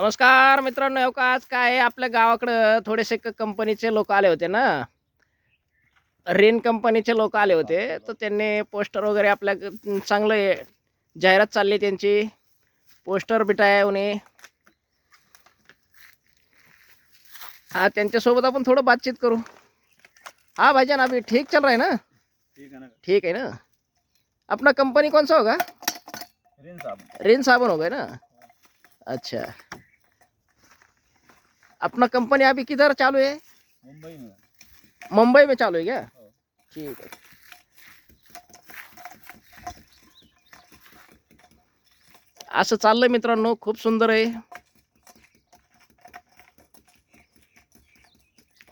नमस्कार मित्रांनो हो का आज काय आहे, आपल्या गावाकडं थोडेसे कंपनीचे लोक आले होते ना? रेन कंपनीचे लोक आले होते. तर त्यांनी पोस्टर वगैरे आपल्या चांगलं जाहिरात चालली त्यांची. पोस्टर बिटाय उन्हें हाँ त्यांच्यासोबत आपण थोडं बातचीत करू. हाँ भाईजान अभी ठीक चल रहा है ना? ठीक है ना. ठीक ना? अपना कंपनी कौन सा होगा? रिन साबुन होगा ना? अच्छा. अपना कंपनी अभी किधर चालू है? मुंबई में। मुंबई में चालू है क्या. ठीक है। असं चाललंय मित्रांनो खूप सुंदर आहे.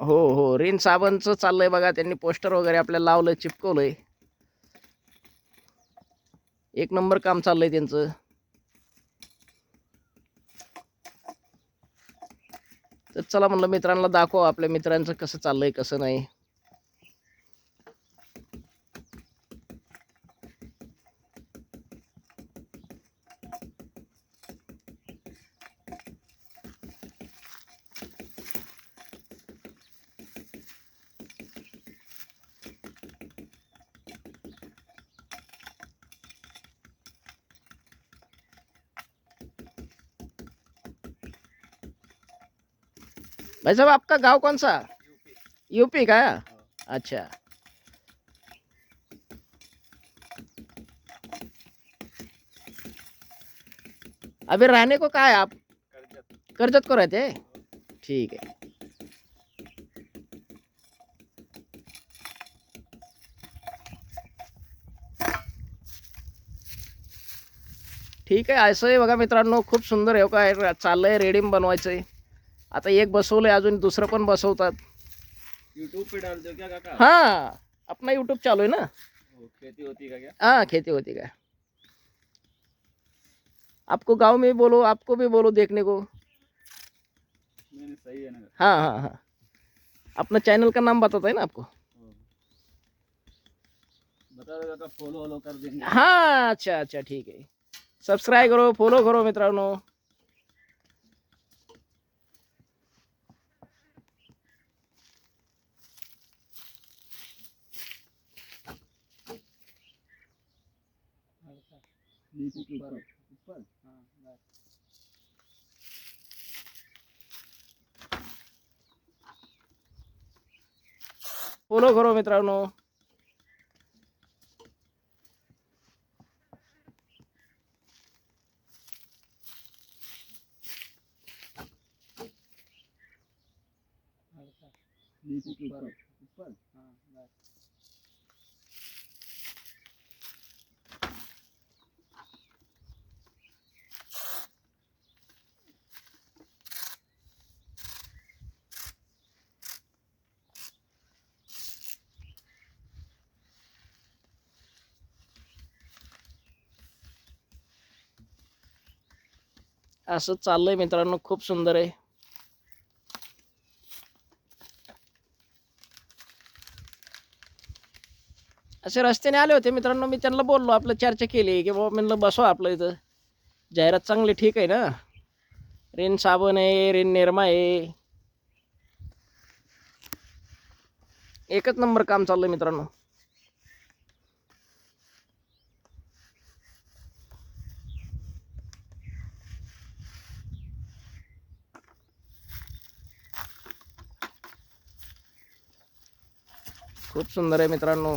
हो हो रिन साबणचं चाललंय बघा त्यांनी पोस्टर वगैरे आपल्याला लावलंय चिपकवलंय. एक नंबर काम चाललंय त्यांचं. तर चला म्हणलं मित्रांना दाखव आपल्या मित्रांचं कसं चाललंय कसं नाही. भाई साहब आपका गांव कौन सा? यूपी का? अच्छा। अभी रहने को कहा है आप? कर्जत को रहते ठीक है। ठीक आहे असं आहे बघा मित्रांनो खूप सुंदर आहे काय चाललंय रेडीम बनवायचं आहे आता एक बसवलंय अजून दुसरं पण बसवतात. यूट्यूब पे हो क्या काका? हाँ अपना यूट्यूब चालू है ना? खेती होती का क्या? हाँ खेती होती का? आपको गाँव में भी बोलो आपको भी बोलो देखने को। नहीं नहीं, सही है ना। हाँ हाँ हाँ। अपना चैनल का नाम बताता है ना आपको? बता फॉलो कर देंगे। हाँ अच्छा अच्छा ठीक है। सबस्क्राईब करो फॉलो करो मित्रांनो। ऊपर ऊपर हाँ बस फॉलो करो मित्रांनो नीचे के ऊपर ऊपर हाँ असं चाललंय मित्रांनो खूप सुंदर आहे. असे रस्त्याने आले होते मित्रांनो मी त्यांना बोललो आपलं चर्चा केली की बाबा म्हणलं बसवा आपलं इथं. जाहिरात चांगली ठीक आहे ना. रेन साबण आहे रेन निरमा आहे. एकच नंबर काम चाललं मित्रांनो. खूप सुंदर आहे मित्रांनो.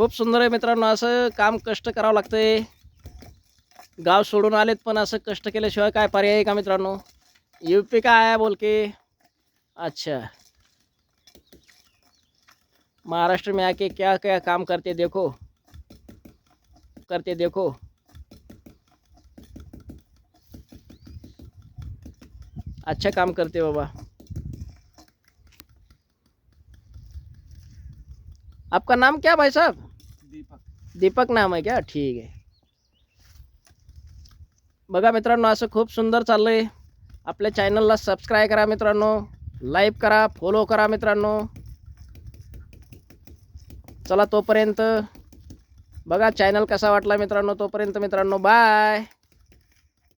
खूप सुंदर आहे मित्रांनो, असं काम कष्ट करावं लागतंय. गाव सोडून आलेत पण असं कष्ट केल्याशिवाय काय पर्याय आहे का का आया बोल के? अच्छा. महाराष्ट्र में आके क्या क्या काम करते देखो? करते देखो. अच्छा काम करते बाबा. आपका नाम क्या भाई साहब? दीपक. दीपक नाम आहे क्या ठीक आहे. बघा मित्रांनो असं खूप सुंदर चाललंय. आपल्या चॅनलला सबस्क्राईब करा मित्रांनो. लाईक करा फॉलो करा मित्रांनो. चला तोपर्यंत बघा चॅनल कसा वाटला मित्रांनो तोपर्यंत मित्रांनो बाय